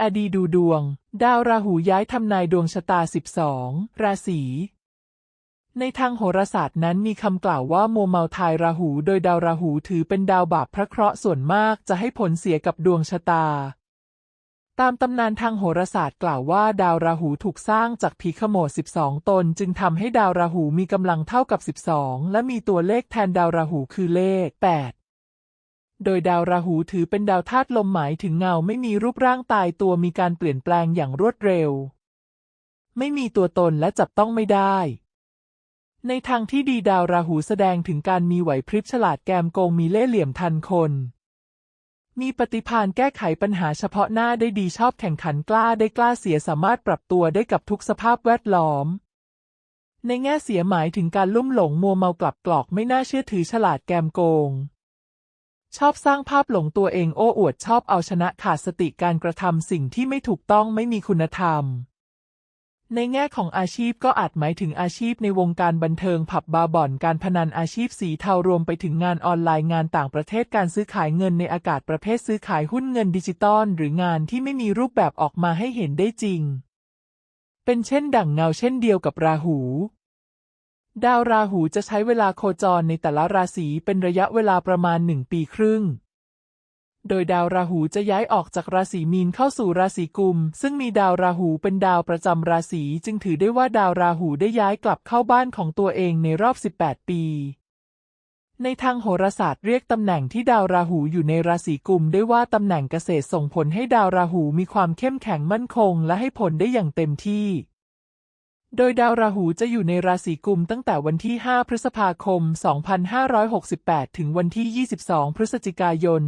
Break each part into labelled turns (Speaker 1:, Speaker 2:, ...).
Speaker 1: อดีดูดวง ดาวราหูย้ายทำนายดวงชะตา 12 ราศีในทางโหราศาสตร์นั้นมีคำกล่าวว่ามัวเมาทายราหู โดยดาวราหูถือเป็นดาวบาปพระเคราะห์ส่วนมากจะให้ผลเสียกับดวงชะตา ตามตำนานทางโหราศาสตร์กล่าวว่าดาวราหูถูกสร้างจากผีขโมด12 ตน จึงทำให้ดาวราหูมีกำลังเท่ากับ 12 และมีตัวเลขแทนดาวราหูคือเลข 8 โดยดาวราหูถือเป็นดาวธาตุลมหมายถึงเงาไม่มีรูปร่างตายตัวมีการเปลี่ยนแปลงอย่างรวดเร็ว ไม่มีตัวตนและจับต้องไม่ได้ ในทางที่ดีดาวราหูแสดงถึงการมีไหวพริบฉลาดแกมโกงมีเล่ห์เหลี่ยมทันคน มีปฏิภาณแก้ไขปัญหาเฉพาะหน้าได้ดีชอบแข่งขันกล้าได้กล้าเสียสามารถปรับตัวได้กับทุกสภาพแวดล้อมในแง่เสียหมายถึงการลุ่มหลงมัวเมากลับกรอกไม่น่าเชื่อถือฉลาดแกมโกง ชอบสร้างภาพหลงตัวเองโอ้อวดชอบเอาชนะขาดสติการกระทำสิ่งที่ไม่ถูกต้องไม่มีคุณธรรม ในแง่ของอาชีพก็อาจหมายถึงอาชีพในวงการบันเทิงผับบาร์บ่อนการพนันอาชีพสีเทารวมไปถึงงานออนไลน์งานต่างประเทศการซื้อขายเงินในอากาศประเภทซื้อขายหุ้นเงินดิจิตอลหรืองานที่ไม่มีรูปแบบออกมาให้เห็นได้จริง เป็นเช่นดั่งเงาเช่นเดียวกับราหู ดาวราหูจะใช้เวลาโคจรในแต่ละราศีเป็นระยะเวลาประมาณหนึ่งปีครึ่ง โดยดาวราหูจะย้ายออกจากราศีมีนเข้าสู่ราศีกุม ซึ่งมีดาวราหูเป็นดาวประจำราศีจึงถือได้ว่าดาวราหูได้ย้ายกลับเข้าบ้านของตัวเองในรอบ 18 ปี ในทางโหราศาสตร์เรียกตำแหน่งที่ดาวราหูอยู่ในราศีกุมได้ว่าตำแหน่งเกษตรส่งผลให้ดาวราหูมีความเข้มแข็งมั่นคง และให้ผลได้อย่างเต็มที่ โดยดาวราหูจะอยู่ในราศีกุมตั้งแต่วันที่ 5 พฤษภาคม 2568 ถึงวันที่ 22 พฤศจิกายน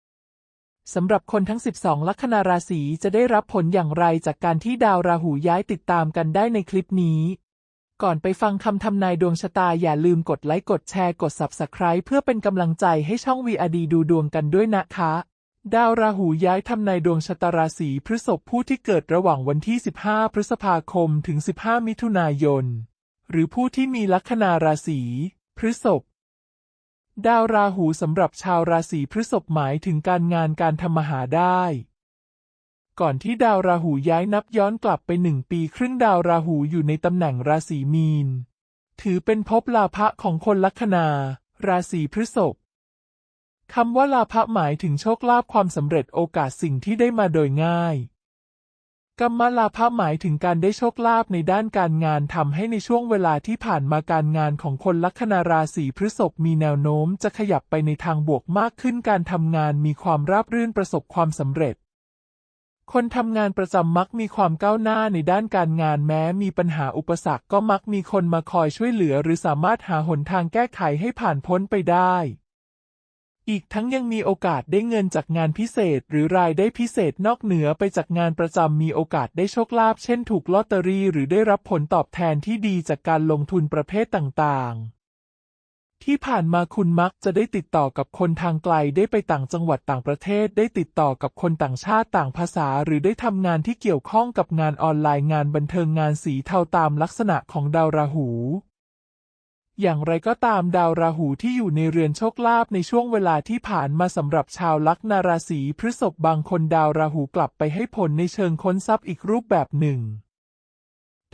Speaker 1: 2569 สำหรับคนทั้ง 12 ลัคนาราศีจะได้รับผลอย่างไรจากการที่ดาวราหูย้ายติดตามกันได้ในคลิปนี้ ก่อนไปฟังคำทำนายดวงชะตาอย่าลืมกดไลค์ กดแชร์ กด Subscribe เพื่อเป็นกำลังใจให้ช่อง VRD ดูดวงกันด้วยนะคะ ดาวราหูย้ายทำนายดวงชะตาราศีพฤษภผู้ที่เกิดระหว่างวันที่ 15 พฤษภาคม ถึง 15 มิถุนายน หรือผู้ที่มีลัคนาราศีพฤษภดาวราหูสำหรับชาวราศีพฤษภหมายถึงการงานการทำมาหาได้ ก่อนที่ดาวราหูย้ายนับย้อนกลับไปหนึ่งปีครึ่งดาวราหูอยู่ในตำแหน่งราศีมีน ถือเป็นภพลาภะของคนลัคนา ราศีพฤษภ คำว่าลาภะหมายถึงโชคลาภความสำเร็จโอกาสสิ่งที่ได้มาโดยง่ายกรรมลาภะหมายถึงการได้โชคลาภในด้านการงานทำให้ในช่วงเวลาที่ผ่านมาการงานของคนลัคนาราศีพฤษภมีแนวโน้มจะขยับไปในทางบวกมากขึ้นการทำงานมีความราบรื่นประสบความสำเร็จ คนทำงานประจำมักมีความก้าวหน้าในด้านการงานแม้มีปัญหาอุปสรรคก็มักมีคนมาคอยช่วยเหลือ หรือสามารถหาหนทางแก้ไขให้ผ่านพ้นไปได้ อีกทั้งยังมีโอกาสได้เงินจากงานพิเศษ หรือรายได้พิเศษนอกเหนือไปจากงานประจำมีโอกาสได้โชคลาภเช่นถูกลอตเตอรี่หรือได้รับผลตอบแทนที่ดีจากการลงทุนประเภทต่างๆ ที่ผ่านมาคุณมักจะได้ติดต่อกับคนทางไกลได้ไปต่างจังหวัดต่างประเทศ ได้ติดต่อกับคนต่างชาติต่างภาษา หรือได้ทำงานที่เกี่ยวข้องกับงานออนไลน์งานบันเทิงงานสีเทาตามลักษณะของดาวราหู อย่างไรก็ตามดาวราหูที่อยู่ในเรือนโชคลาภในช่วงเวลาที่ผ่านมาสำหรับชาวลัคนาราศีพฤษภบางคนดาวราหูกลับไปให้ผลในเชิงค้นทรัพย์อีกรูปแบบหนึ่ง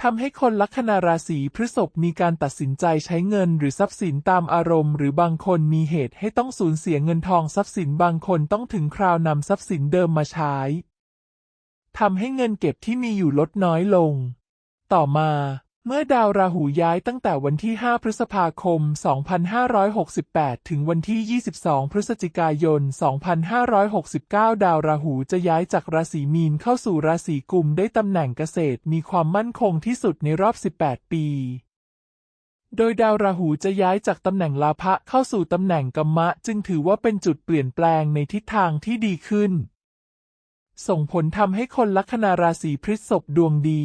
Speaker 1: ทำให้คนลัคนาราศีพฤษภมีการตัดสินใจใช้เงินหรือทรัพย์สินตามอารมณ์ หรือบางคนมีเหตุให้ต้องสูญเสียเงินทองทรัพย์สินบางคนต้องถึงคราวนำทรัพย์สินเดิมมาใช้ทำให้เงินเก็บที่มีอยู่ลดน้อยลง ต่อมา เมื่อดาวราหูย้ายตั้งแต่วันที่ 5 พฤษภาคม 2568 ถึงวันที่ 22 พฤศจิกายน 2569 ดาวราหูจะย้ายจากราศีมีนเข้าสู่ราศีกุมได้ตำแหน่งเกษตรมีความมั่นคงที่สุดในรอบ 18 ปี โดยดาวราหูจะย้ายจากตำแหน่งลาภะเข้าสู่ตำแหน่งกัมมะ จึงถือว่าเป็นจุดเปลี่ยนแปลงในทิศทางที่ดีขึ้น ส่งผลทำให้คนลัคนาราศีพฤษภดวงดี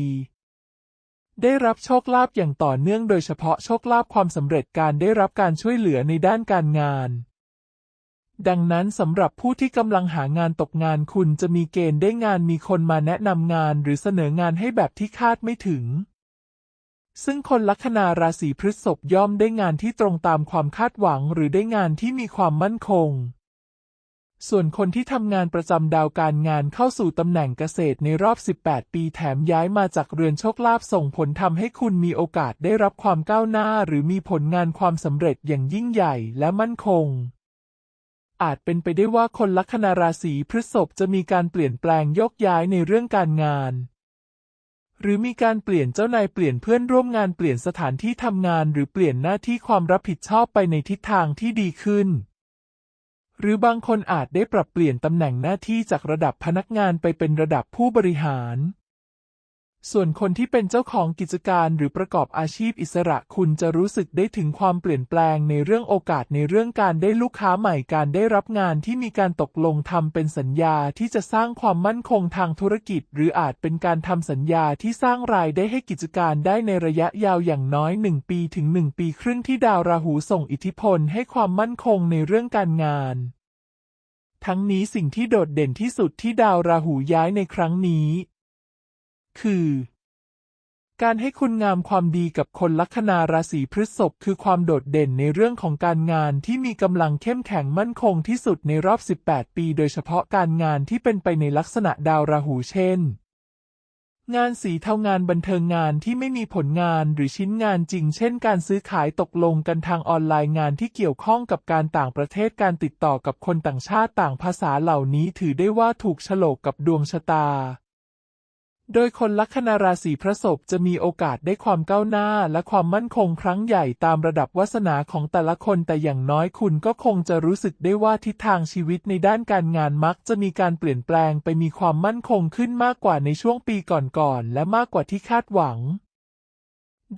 Speaker 1: ได้รับโชคลาภอย่างต่อเนื่องโดยเฉพาะโชคลาภความสำเร็จการได้รับการช่วยเหลือในด้านการงาน ดังนั้นสำหรับผู้ที่กำลังหางานตกงานคุณจะมีเกณฑ์ได้งานมีคนมาแนะนำงานหรือเสนองานให้แบบที่คาดไม่ถึง ซึ่งคนลัคนาราศีพฤษภย่อมได้งานที่ตรงตามความคาดหวังหรือได้งานที่มีความมั่นคง ส่วนคนที่ทำงานประจำดาวการงานเข้าสู่ตำแหน่งเกษตรในรอบ 18 ปีแถมย้ายมาจากเรือนโชคลาภส่งผลทำให้คุณมีโอกาสได้รับความก้าวหน้า หรือมีผลงานความสำเร็จอย่างยิ่งใหญ่และมั่นคง อาจเป็นไปได้ว่าคนลัคนาราศีพฤษภจะมีการเปลี่ยนแปลงยกย้ายในเรื่องการงาน หรือมีการเปลี่ยนเจ้านายเปลี่ยนเพื่อนร่วมงานเปลี่ยนสถานที่ทำงาน หรือเปลี่ยนหน้าที่ความรับผิดชอบไปในทิศทางที่ดีขึ้น หรือบางคนอาจได้ปรับเปลี่ยนตำแหน่งหน้าที่จากระดับพนักงานไปเป็นระดับผู้บริหาร ส่วนคนที่เป็นเจ้าของกิจการหรือประกอบอาชีพอิสระคุณจะรู้สึกได้ถึงความเปลี่ยนแปลงในเรื่องโอกาสในเรื่องการได้ลูกค้าใหม่การได้รับงานที่มีการตกลงทำเป็นสัญญาที่จะสร้างความมั่นคงทางธุรกิจ หรืออาจเป็นการทำสัญญาที่สร้างรายได้ให้กิจการได้ในระยะยาวอย่างน้อย 1 ปีถึง 1 ปีครึ่งที่ดาวราหูส่งอิทธิพลให้ความมั่นคงในเรื่องการงาน ทั้งนี้สิ่งที่โดดเด่นที่สุดที่ดาวราหูย้ายในครั้งนี้ คือ การให้คุณงามความดีกับคนลัคนาราศีพฤษภคือความโดดเด่นในเรื่องของการงานที่มีกำลังเข้มแข็งมั่นคงที่สุดในรอบ 18 ปี โดยเฉพาะการงานที่เป็นไปในลักษณะดาวราหูเช่นงานสีเทางานบันเทิงงานที่ไม่มีผลงานหรือชิ้นงานจริง เช่น การซื้อขายตกลงกันทางออนไลน์งานที่เกี่ยวข้องกับการต่างประเทศการติดต่อกับคนต่างชาติต่างภาษาเหล่านี้ถือได้ว่าถูกโฉลกกับดวงชะตา โดยคนลัคนาราศีพระศพจะมีโอกาสได้ความก้าวหน้าและความมั่นคงครั้งใหญ่ตามระดับวาสนาของแต่ละคนแต่อย่างน้อยคุณก็คงจะรู้สึกได้ว่าทิศทางชีวิตในด้านการงานมักจะมีการเปลี่ยนแปลงไปมีความมั่นคงขึ้นมากกว่าในช่วงปีก่อนๆและมากกว่าที่คาดหวัง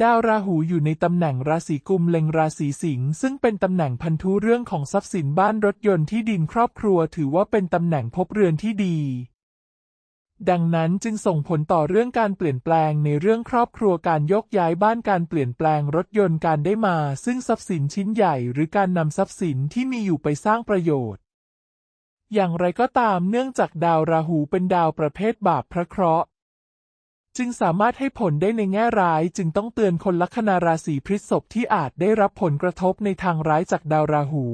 Speaker 1: ดาวราหูอยู่ในตำแหน่งราศีกุมเล็งราศีสิงห์ซึ่งเป็นตำแหน่งพันธุเรื่องของทรัพย์สินบ้านรถยนต์ที่ดินครอบครัว ถือว่าเป็นตำแหน่งภพเรือนที่ดี ดังนั้นจึงส่งผลต่อเรื่องการเปลี่ยนแปลงในเรื่องครอบครัวการยกย้ายบ้านการเปลี่ยนแปลงรถยนต์การได้มา ซึ่งทรัพย์สินชิ้นใหญ่ หรือการนำทรัพย์สินที่มีอยู่ไปสร้างประโยชน์ อย่างไรก็ตามเนื่องจากดาวราหูเป็นดาวประเภทบาปพระเคราะห์ จึงสามารถให้ผลได้ในแง่ร้ายจึงต้องเตือนคนลัคนาราศีพฤษภที่อาจได้รับผลกระทบในทางร้ายจากดาวราหู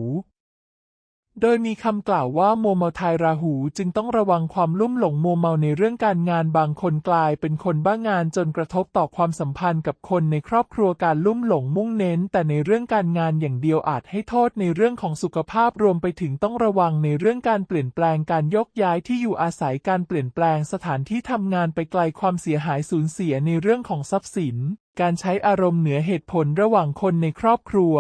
Speaker 1: โดยมีคำกล่าวว่าโมเมาทายราหูจึงต้องระวังความลุ่มหลงโมเมาในเรื่องการงานบางคนกลายเป็นคนบ้างานจนกระทบต่อความสัมพันธ์กับคนในครอบครัวการลุ่มหลงมุ่งเน้น แต่ในเรื่องการงานอย่างเดียวอาจให้โทษในเรื่องของสุขภาพรวมไปถึงต้องระวังในเรื่องการเปลี่ยนแปลงการยกย้ายที่อยู่อาศัยการเปลี่ยนแปลงสถานที่ทำงานไปไกลความเสียหายสูญเสียในเรื่องของทรัพย์สิน การใช้อารมณ์เหนือเหตุผลระหว่างคนในครอบครัว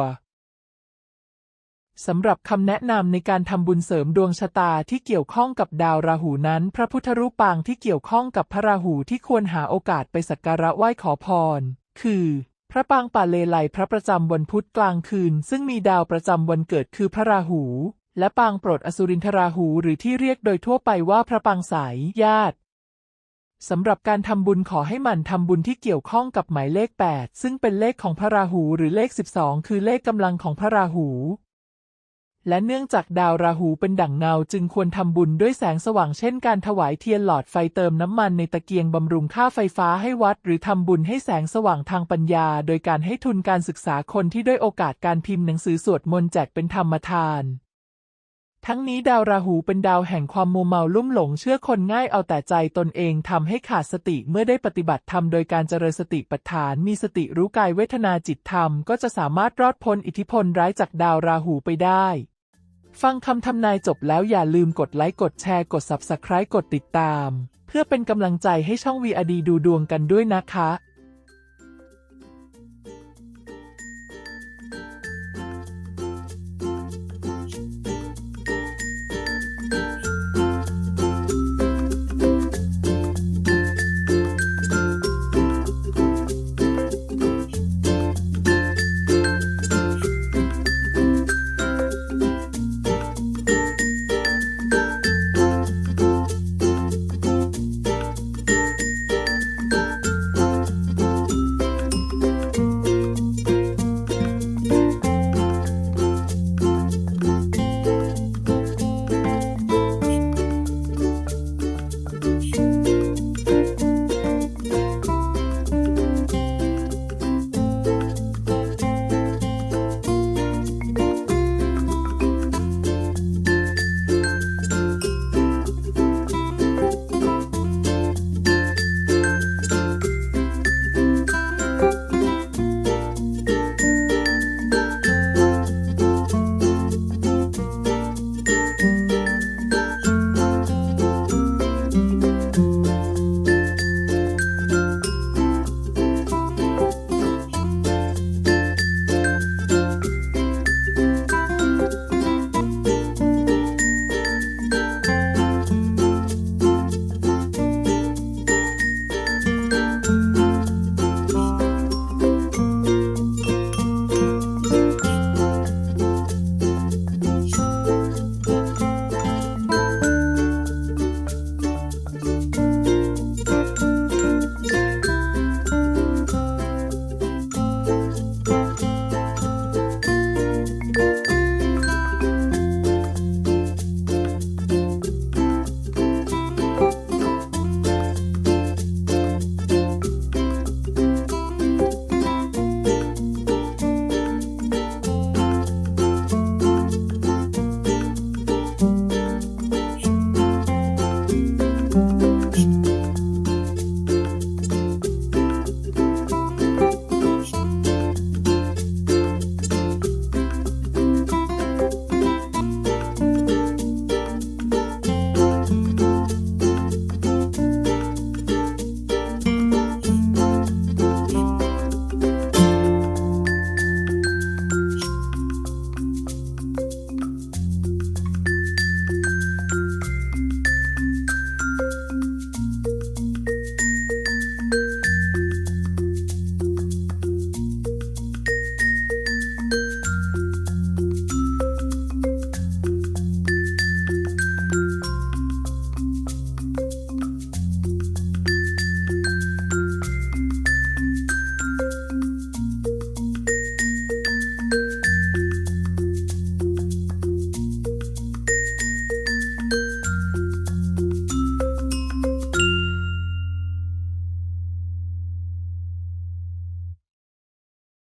Speaker 1: สำหรับคำแนะนำในการทำบุญเสริมดวงชะตาที่เกี่ยวข้องกับดาวราหูนั้น พระพุทธรูปปางที่เกี่ยวข้องกับพระราหูที่ควรหาโอกาสไปสักการะไหว้ขอพร คือ พระปางป่าเลไลพระประจำวันพุธกลางคืน ซึ่งมีดาวประจำวันเกิดคือพระราหู และปางโปรดอสุรินทราหูหรือที่เรียกโดยทั่วไปว่าพระปางสายญาติสำหรับการทำบุญขอให้หมั่นทำบุญที่เกี่ยวข้องกับหมายเลข 8 ซึ่งเป็นเลขของพระราหูหรือเลข 12 คือเลขกำลังของพระราหู และเนื่องจากดาวราหูเป็นดั่งเงาจึงควรทำบุญด้วยแสงสว่างเช่นการถวายเทียนหลอดไฟเติมน้ำมันในตะเกียงบำรุงค่าไฟฟ้าให้วัด หรือทำบุญให้แสงสว่างทางปัญญา โดยการให้ทุนการศึกษาคนที่ด้อยโอกาสการพิมพ์หนังสือสวดมนต์แจกเป็นธรรมทาน ทั้งนี้ดาวราหูเป็นดาวแห่งความมัวเมาลุ่มหลงเชื่อคนง่ายเอาแต่ใจตนเองทำให้ขาดสติเมื่อได้ปฏิบัติธรรมโดยการเจริญสติปัฏฐาน มีสติรู้กายเวทนาจิตธรรม ก็จะสามารถรอดพ้นอิทธิพลร้ายจากดาวราหูไปได้ ฟังคำทำนายจบแล้วอย่าลืมกดไลค์กดแชร์กด Subscribe กดติดตาม เพื่อเป็นกำลังใจให้ช่องวีอดีดูดวงกันด้วยนะคะ